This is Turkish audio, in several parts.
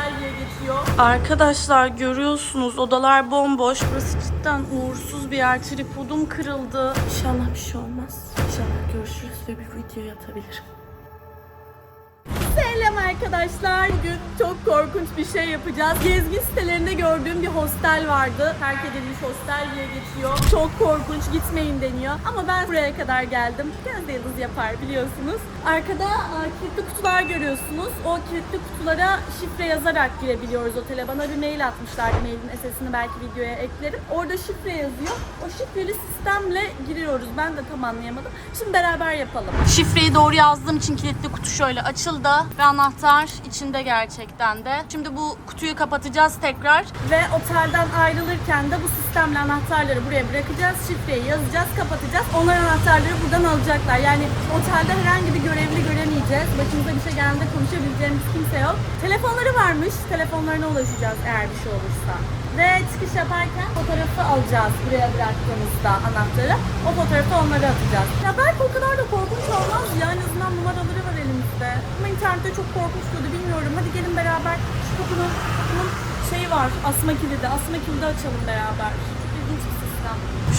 hostel diye geçiyor. Arkadaşlar görüyorsunuz odalar bomboş. Burası cidden uğursuz bir yer. Tripodum kırıldı. İnşallah bir şey olmaz. İnşallah görüşürüz ve bir video atabilirim. Selam arkadaşlar. Bugün çok korkunç bir şey yapacağız. Gezgin sitelerinde gördüğüm bir hostel vardı. Terk edilmiş hostel diye geçiyor. Çok korkunç gitmeyin deniyor. Ama ben buraya kadar geldim. Gözde yıldız yapar biliyorsunuz. Arkada e, kilitli kutular görüyorsunuz. O kilitli kutulara şifre yazarak girebiliyoruz otele. Bana bir mail atmışlardı. Mailin sesini belki videoya eklerim. Orada şifre yazıyor. O şifreli sistemle giriyoruz. Ben de tam anlayamadım. Şimdi beraber yapalım. Şifreyi doğru yazdığım için kilitli kutu şöyle açıldı ve anahtar içinde gerçekten de. Şimdi bu kutuyu kapatacağız tekrar ve otelden ayrılırken de bu sistemle anahtarları buraya bırakacağız. Şifreyi yazacağız, kapatacağız. Onlar anahtarları buradan alacaklar. Yani otelde herhangi bir görevli göremeyeceğiz. Başımıza bir şey geldiğinde konuşabileceğimiz kimse yok. Telefonları varmış. Telefonlarına ulaşacağız eğer bir şey olursa. Ve çıkış yaparken fotoğrafı alacağız buraya bıraktığımızda anahtarı. O fotoğrafı onlara atacağız. Ya belki o kadar da korkunç olmaz ya. En azından numaraları var elimizde. Ama internette çok korkunç diyordu bilmiyorum. Hadi gelin beraber şu kapının, kapının şeyi var. Asma kilidi. Asma kilidi açalım beraber. Çok ilginç bir sistem.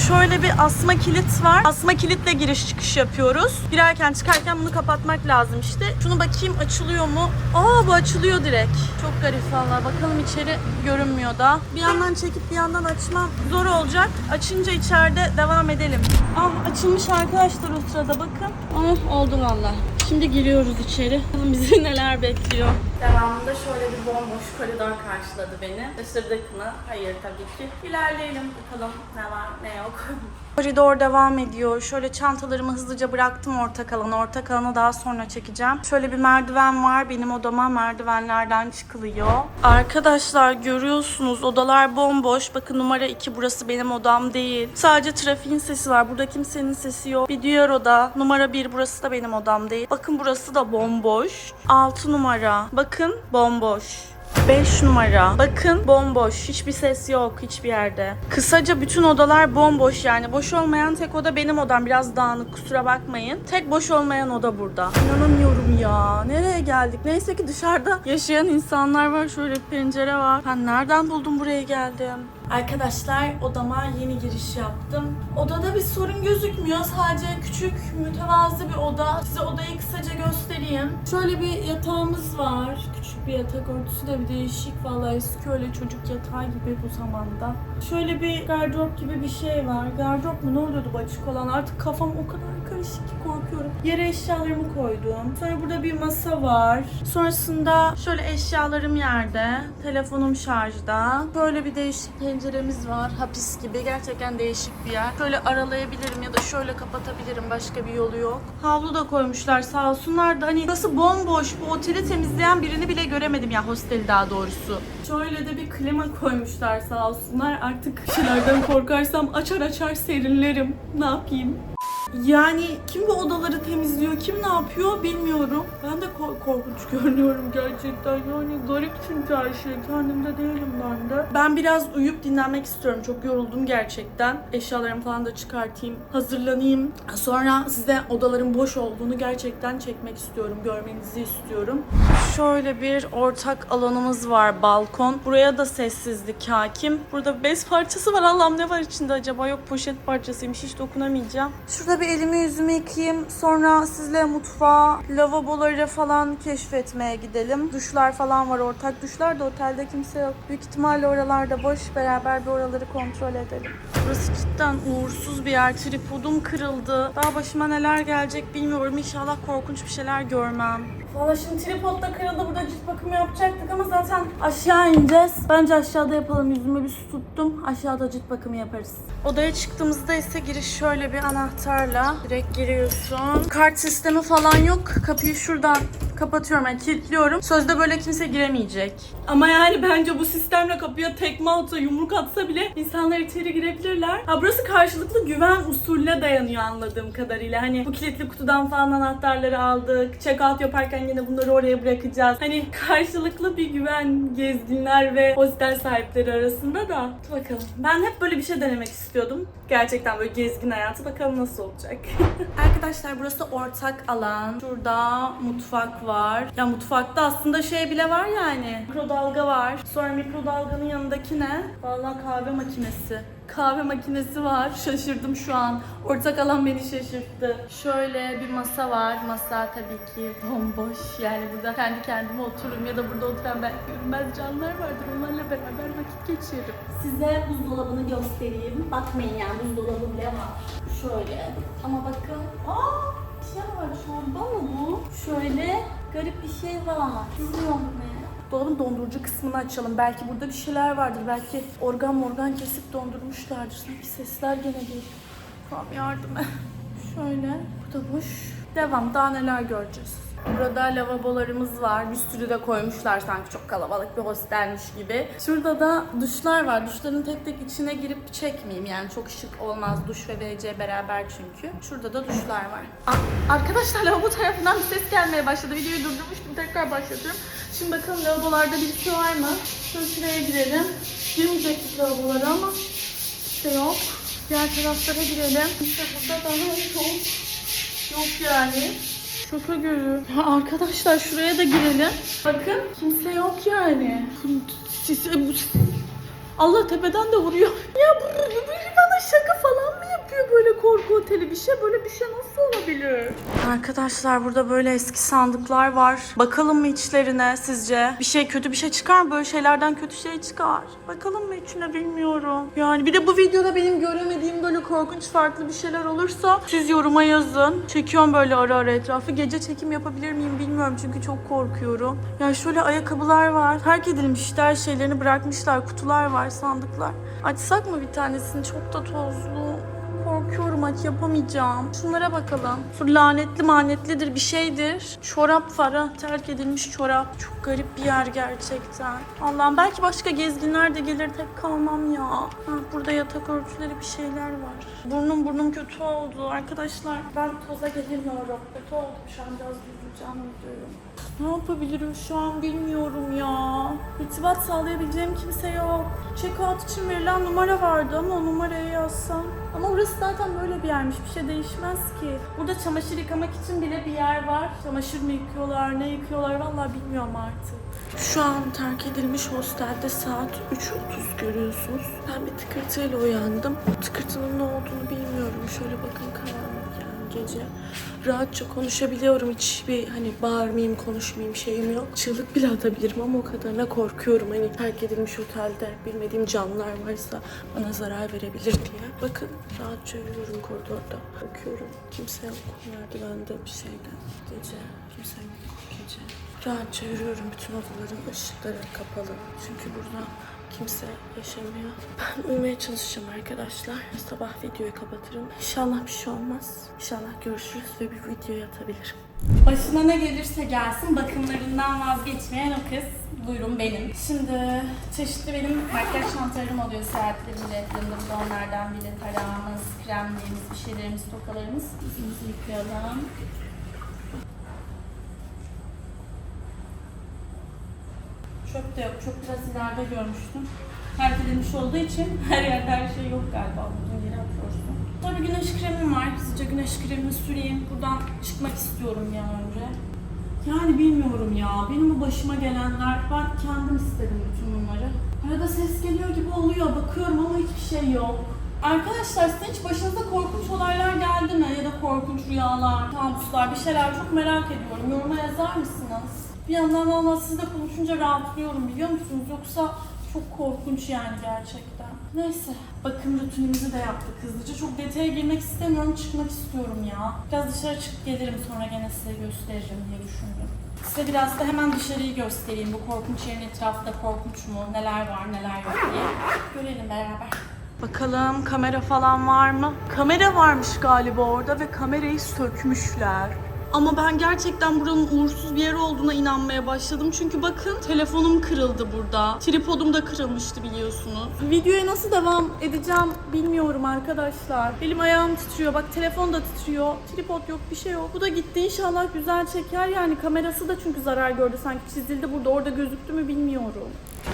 Şöyle bir asma kilit var. Asma kilitle giriş çıkış yapıyoruz. Girerken çıkarken bunu kapatmak lazım işte. Şunu bakayım açılıyor mu? Aa bu açılıyor direkt. Çok garip valla. Bakalım içeri görünmüyor da. Bir yandan çekip bir yandan açmam zor olacak. Açınca içeride devam edelim. Ah açılmış arkadaşlar o sırada bakın. Ah oldu valla. Şimdi giriyoruz içeri. Bakalım bizi neler bekliyor. Devamında şöyle bir bomboş koridor karşıladı beni. Şaşırdık mı? Hayır tabii ki. İlerleyelim bakalım ne var ne yok. Koridor devam ediyor. Şöyle çantalarımı hızlıca bıraktım orta alana. Orta alana daha sonra çekeceğim. Şöyle bir merdiven var. Benim odama merdivenlerden çıkılıyor. Arkadaşlar görüyorsunuz odalar bomboş. Bakın numara 2 burası benim odam değil. Sadece trafiğin sesi var. Burada kimsenin sesi yok. Bir diğer oda. Numara 1 burası da benim odam değil. Bakın burası da bomboş. 6 numara. Bakın bomboş. 5 numara. Bakın bomboş. Hiçbir ses yok hiçbir yerde. Kısaca bütün odalar bomboş yani. Boş olmayan tek oda benim odam. Biraz dağınık kusura bakmayın. Tek boş olmayan oda burada. İnanamıyorum ya. Nereye geldik? Neyse ki dışarıda yaşayan insanlar var. Şöyle bir pencere var. Ben nereden buldum buraya geldim? Arkadaşlar odama yeni giriş yaptım. Odada bir sorun gözükmüyor. Sadece küçük, mütevazı bir oda. Size odayı kısaca göstereyim. Şöyle bir yatağımız var. Küçük bir yatak örtüsü de bir değişik. Vallahi eski öyle çocuk yatağı gibi bu zamanda. Şöyle bir gardırop gibi bir şey var. Gardırop mu ne oluyordu bu açık olan? Artık kafam o kadar karışık korkuyorum. Yere eşyalarımı koydum. Sonra burada bir masa var. Sonrasında şöyle eşyalarım yerde. Telefonum şarjda. Böyle bir değişik penceremiz var. Hapis gibi. Gerçekten değişik bir yer. Şöyle aralayabilirim ya da şöyle kapatabilirim. Başka bir yolu yok. Havlu da koymuşlar sağ olsunlar da hani burası bomboş. Bu oteli temizleyen birini bile göremedim ya hosteli daha doğrusu. Şöyle de bir klima koymuşlar sağ olsunlar. Artık şeylerden korkarsam açar açar serinlerim. Ne yapayım? Yani kim bu odaları temizliyor, kim ne yapıyor bilmiyorum. Ben de ko- korkunç görünüyorum gerçekten. Yani garip çünkü her şey. Kendimde değilim ben de. Ben biraz uyuyup dinlenmek istiyorum. Çok yoruldum gerçekten. Eşyalarımı falan da çıkartayım. Hazırlanayım. Sonra size odaların boş olduğunu gerçekten çekmek istiyorum. Görmenizi istiyorum. Şöyle bir ortak alanımız var. Balkon. Buraya da sessizlik hakim. Burada bez parçası var. Allah'ım ne var içinde acaba? Yok poşet parçasıymış. Hiç dokunamayacağım. Şurada bir elimi yüzümü yıkayayım. Sonra sizle mutfağa, lavaboları falan keşfetmeye gidelim. Duşlar falan var. Ortak duşlar da otelde kimse yok. Büyük ihtimalle oralarda boş. Beraber bir oraları kontrol edelim. Burası cidden uğursuz bir yer. Tripodum kırıldı. Daha başıma neler gelecek bilmiyorum. İnşallah korkunç bir şeyler görmem. Valla şimdi tripod da kırıldı. Burada cilt bakımı yapacaktık ama zaten aşağı ineceğiz. Bence aşağıda yapalım. Yüzüme bir su tuttum. Aşağıda cilt bakımı yaparız. Odaya çıktığımızda ise giriş şöyle bir anahtarla direkt giriyorsun. Kart sistemi falan yok. Kapıyı şuradan kapatıyorum. Yani kilitliyorum. Sözde böyle kimse giremeyecek. Ama yani bence bu sistemle kapıya tekme atsa, yumruk atsa bile insanlar içeri girebilirler. Ha burası karşılıklı güven usulüne dayanıyor anladığım kadarıyla. Hani bu kilitli kutudan falan anahtarları aldık. Check out yaparken yine bunları oraya bırakacağız. Hani karşılıklı bir güven gezginler ve hostel sahipleri arasında da. Bakalım. Ben hep böyle bir şey denemek istiyordum. Gerçekten böyle gezgin hayatı. Bakalım nasıl olacak. Arkadaşlar burası ortak alan. Şurada mutfak var. Var. Ya mutfakta aslında şey bile var yani. Mikrodalga var. Sonra mikrodalganın yanındaki ne? Vallahi kahve makinesi. Kahve makinesi var. Şaşırdım şu an. Ortak alan beni şaşırttı. Şöyle bir masa var. Masa tabii ki bomboş. Yani burada kendi kendime otururum ya da burada oturan belki görünmez canlılar vardır. Onlarla beraber vakit geçiririm. Size buzdolabını göstereyim. Bakmayın yani buzdolabı bile var. Şöyle. Ama bakın. Aa şey var. Çorba mı bu? Şöyle garip bir şey var. Bilmiyorum ne. Dolabın dondurucu kısmını açalım. Belki burada bir şeyler vardır. Belki organ morgan kesip dondurmuşlardır. Sanki sesler gene geliyor. Tamam yardım et. Şöyle. Bu da boş. Devam. Daha neler göreceğiz. Burada lavabolarımız var. Bir sürü de koymuşlar sanki çok kalabalık bir hostelmiş gibi. Şurada da duşlar var. Duşların tek tek içine girip çekmeyeyim. Yani çok şık olmaz duş ve WC beraber çünkü. Şurada da duşlar var. Aa, arkadaşlar lavabo tarafından bir ses gelmeye başladı. Videoyu durdurmuştum. Tekrar başlatıyorum. Şimdi bakalım lavabolarda birisi var mı? Şöyle şuraya girelim. Girmeyecektik lavabolara ama işte yok. Diğer taraflara girelim. İşte burada daha çok yok yani. Şoka görüyorum. Ya arkadaşlar şuraya da girelim. Bakın kimse yok yani. Size bu Allah tepeden de vuruyor. Ya bu, bu biri bana şaka falan yapıyor böyle korku oteli bir şey? Böyle bir şey nasıl olabilir? Arkadaşlar burada böyle eski sandıklar var. Bakalım mı içlerine sizce? Bir şey kötü bir şey çıkar mı? Böyle şeylerden kötü şey çıkar. Bakalım mı içine bilmiyorum. Yani bir de bu videoda benim göremediğim böyle korkunç farklı bir şeyler olursa siz yoruma yazın. Çekiyorum böyle ara ara etrafı. Gece çekim yapabilir miyim bilmiyorum çünkü çok korkuyorum. Ya şöyle ayakkabılar var. Terk edilmiş her şeylerini bırakmışlar. Kutular var, sandıklar. Açsak mı bir tanesini? Çok da tozlu. Korkuyorum aç yapamayacağım. Şunlara bakalım. Şu lanetli manetlidir bir şeydir. Çorap var ha. Terk edilmiş çorap. Çok garip bir yer gerçekten. Allah'ım belki başka gezginler de gelir tek kalmam ya. Ha, burada yatak örtüleri bir şeyler var. Burnum burnum kötü oldu arkadaşlar. Ben toza gelemiyorum. Kötü oldum şu an biraz üzüleceğim videoyu. Ne yapabilirim şu an bilmiyorum ya. İrtibat sağlayabileceğim kimse yok. Check-out için verilen numara vardı ama o numarayı yazsam. Ama burası zaten böyle bir yermiş. Bir şey değişmez ki. Burada çamaşır yıkamak için bile bir yer var. Çamaşır mı yıkıyorlar, ne yıkıyorlar vallahi bilmiyorum artık. Şu an terk edilmiş hostelde saat 3.30 görüyorsunuz. Ben bir tıkırtıyla uyandım. Tıkırtının ne olduğunu bilmiyorum. Şöyle bakın karanlık gece. Rahatça konuşabiliyorum. Hiçbir hani bağırmayayım, konuşmayayım şeyim yok. Çığlık bile atabilirim ama o kadarına korkuyorum. Hani terk edilmiş otelde bilmediğim canlılar varsa bana zarar verebilir diye. Bakın rahatça yürüyorum koridorda. Bakıyorum. Kimse yok. Merdivende bir şeyde. Gece. Kimse yok. Gece. Rahatça yürüyorum. Bütün odaların ışıkları kapalı. Çünkü burada kimse yaşamıyor. Ben uyumaya çalışacağım arkadaşlar. Sabah videoyu kapatırım. İnşallah bir şey olmaz. İnşallah görüşürüz ve bir video atabilirim. Başına ne gelirse gelsin bakımlarından vazgeçmeyen o kız. Buyurun benim. Şimdi çeşitli benim makyaj çantalarım oluyor seyahatlerimde. Yanımda onlardan biri tarağımız, kremlerimiz, bir şeylerimiz, tokalarımız. Yüzümüzü yıkayalım. Çöp de yok. Çöp biraz ileride görmüştüm. Terk edilmiş olduğu için her yerde her şey yok galiba. Bütün yere atıyorsun. Sonra bir güneş kremim var. Hızlıca güneş kremimi süreyim. Buradan çıkmak istiyorum ya önce. Yani bilmiyorum ya. Benim bu başıma gelenler, ben kendim istedim bütün bunları. Arada ses geliyor gibi oluyor. Bakıyorum ama hiçbir şey yok. Arkadaşlar sizin hiç başınıza korkunç olaylar geldi mi? Ya da korkunç rüyalar, kabuslar, bir şeyler çok merak ediyorum. Yoruma yazar mısınız? Bir yandan valla sizle konuşunca rahatlıyorum biliyor musunuz? Yoksa çok korkunç yani gerçekten. Neyse bakım rutinimizi de yaptık hızlıca. Çok detaya girmek istemiyorum. Çıkmak istiyorum ya. Biraz dışarı çıkıp gelirim sonra gene size gösteririm diye düşündüm. Size biraz da hemen dışarıyı göstereyim. Bu korkunç yerin etrafında korkunç mu? Neler var neler yok diye. Görelim beraber. Bakalım kamera falan var mı? Kamera varmış galiba orada ve kamerayı sökmüşler. Ama ben gerçekten buranın uğursuz bir yer olduğuna inanmaya başladım. Çünkü bakın telefonum kırıldı burada. Tripodum da kırılmıştı biliyorsunuz. Videoya nasıl devam edeceğim bilmiyorum arkadaşlar. Elim ayağım titriyor. Bak telefon da titriyor. Tripod yok bir şey yok. Bu da gitti inşallah güzel çeker. Yani kamerası da çünkü zarar gördü sanki çizildi burada. Orada gözüktü mü bilmiyorum.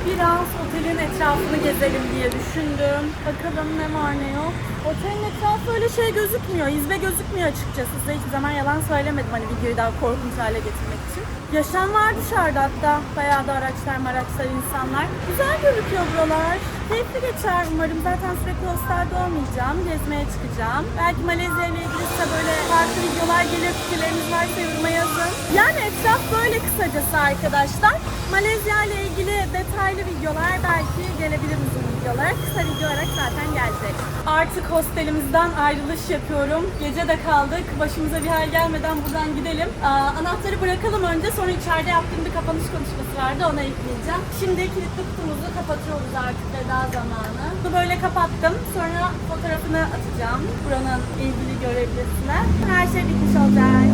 Biraz otelin etrafını gezelim diye düşündüm. Bakalım ne var ne yok. Otelin etrafı öyle şey gözükmüyor. İzbe gözükmüyor açıkçası. Size hiçbir zaman yalan söylemedim hani videoyu daha korkunç hale getirmek için. Yaşam var dışarıda hatta. Bayağı da araçlar maraçlar insanlar. Güzel gözüküyor buralar. Keyifli geçer umarım. Zaten sürekli hostelde olmayacağım. Gezmeye çıkacağım. Belki Malezya ile ilgili size böyle farklı videolar gelir. Fikirleriniz varsa yoruma yazın. Yani etraf böyle kısacası arkadaşlar. Malezya ile ilgili detaylı videolar belki gelebilir uzun videolar. Kısa video olarak zaten gelecek. Artık hostelimizden ayrılış yapıyorum. Gece de kaldık. Başımıza bir hal gelmeden buradan gidelim. Aa, anahtarı bırakalım önce. Sonra içeride yaptığım bir kapanış konuşması vardı. Ona ekleyeceğim. Şimdi kilitli kutumuzu kapatıyoruz artık veda zamanı. Bunu böyle kapattım. Sonra fotoğrafını atacağım. Buranın ilgili görevlisine. Her şey bitmiş olacak.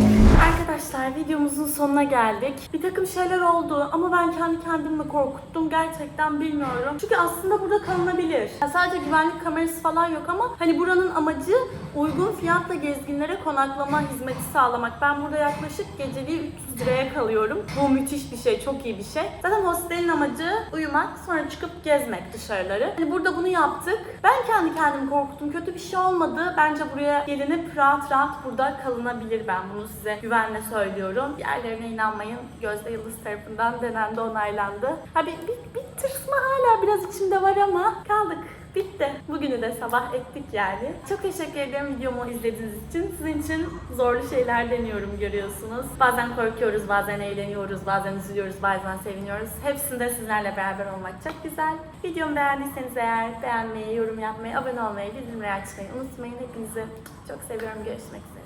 Arkadaşlar videomuzun sonuna geldik. Bir takım şeyler oldu ama ben kendi kendimi korkuttum. Gerçekten bilmiyorum. Çünkü aslında burada kalınabilir. Ya sadece güvenlik kamerası falan yok ama hani buranın amacı uygun fiyatla gezginlere konaklama hizmeti sağlamak. Ben burada yaklaşık geceliği 300 liraya kalıyorum. Bu müthiş bir şey, çok iyi bir şey. Zaten hostelin amacı uyumak, sonra çıkıp gezmek dışarıları. Hani burada bunu yaptık. Ben kendi kendimi korkuttum. Kötü bir şey olmadı. Bence buraya gelinip rahat rahat burada kalınabilir ben bunu size güvenle söylüyorum. Diğerlerine inanmayın. Gözde Yıldız tarafından denendi, onaylandı. Ha bir, bir, bir tırsma hala biraz içimde var ama kaldık. Bitti. Bugünü de sabah ettik yani. Çok teşekkür ederim videomu izlediğiniz için. Sizin için zorlu şeyler deniyorum görüyorsunuz. Bazen korkuyoruz, bazen eğleniyoruz, bazen üzülüyoruz, bazen seviniyoruz. Hepsinde sizlerle beraber olmak çok güzel. Videomu beğendiyseniz eğer beğenmeyi, yorum yapmayı, abone olmayı, bildirimleri açmayı unutmayın. Hepinizi çok seviyorum. Görüşmek üzere.